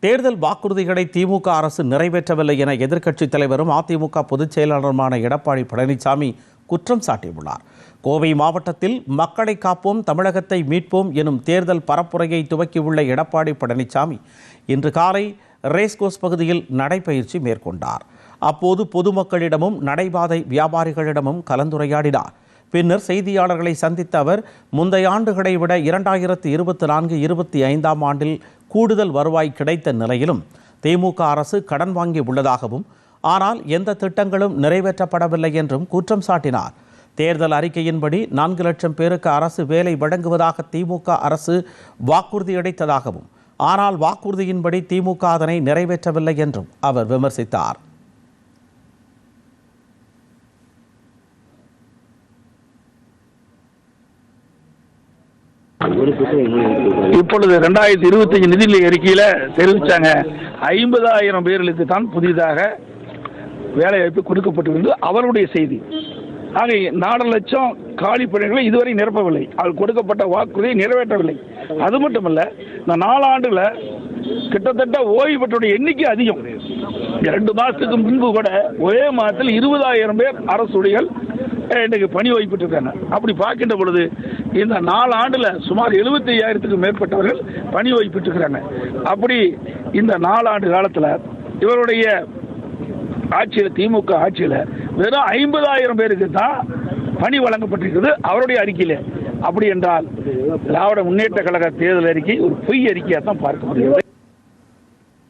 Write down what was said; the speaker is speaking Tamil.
தேர்தல் வாக்குறுதிகளை திமுக அரசு நிறைவேற்றவில்லை என எதிர்க்கட்சித் தலைவரும் அதிமுக பொதுச் செயலாளருமான எடப்பாடி பழனிசாமி குற்றம் சாட்டியுள்ளார். கோவை மாவட்டத்தில் மக்களை காப்போம் தமிழகத்தை மீட்போம் எனும் தேர்தல் பரப்புரையை துவக்கியுள்ள எடப்பாடி பழனிசாமி இன்று காலை ரேஸ்கோஸ் பகுதியில் நடைபயிற்சி மேற்கொண்டார். அப்போது பொதுமக்களிடமும் நடைபாதை வியாபாரிகளிடமும் கலந்துரையாடினார். பின்னர் செய்தியாளர்களை சந்தித்த அவர் முந்தைய ஆண்டுகளை விட இரண்டாயிரத்து இருபத்தி நான்கு இருபத்தி ஐந்தாம் ஆண்டில் கூடுதல் வருவாய் கிடைத்த நிலையிலும் திமுக அரசு கடன் வாங்கி உள்ளதாகவும் ஆனால் எந்த திட்டங்களும் நிறைவேற்றப்படவில்லை என்றும் குற்றம் சாட்டினார். தேர்தல் அறிக்கையின்படி நான்கு லட்சம் பேருக்கு அரசு வேலை வழங்குவதாக திமுக அரசு வாக்குறுதி அளித்ததாகவும் ஆனால் வாக்குறுதியின்படி திமுக அதனை நிறைவேற்றவில்லை என்றும் அவர் விமர்சித்தார். இப்பொழுது ரெண்டாயிரத்தி இருபத்தஞ்சு நிதிநிலை அறிக்கையில தெரிவிச்சாங்க. ஐம்பதாயிரம் பேர்களுக்கு தான் புதிதாக வேலைவாய்ப்பு கொடுக்கப்பட்டிருந்து அவருடைய செய்தி. ஆக நாலு லட்சம் காலி பணிகளை இதுவரை நிரப்பவில்லை. அவர் கொடுக்கப்பட்ட வாக்குறுதியை நிறைவேற்றவில்லை. அது மட்டுமல்ல இந்த நாலாண்டுல கிட்டத்தட்ட ஓய்வு பெற்றோருடைய எண்ணிக்கை அதிகம். இரண்டு மாசத்துக்கு முன்பு கூட ஒரே மாதத்தில் இருபதாயிரம் பேர் அரசுடைகள் அஹ், இன்றைக்கு பணி ஓய்வு இருக்காங்க அப்படி பார்க்கின்ற பொழுது இந்த நாலு ஆண்டில் சுமார் எழுபத்தி ஐயாயிரத்துக்கும் மேற்பட்டவர்கள் பணி ஓய்வு இருக்கிறாங்க அப்படி இந்த நாலு ஆண்டு காலத்தில் இவருடைய ஆட்சியில் திமுக ஆட்சியில் வெறும் ஐம்பதாயிரம் பேருக்கு தான் பணி வழங்கப்பட்டிருக்கிறது அவருடைய அறிக்கையில். அப்படி என்றால் திராவிட முன்னேற்ற கழக தேர்தல் அறிக்கை ஒரு பொய் அறிக்கையாக தான் பார்க்க முடியும்.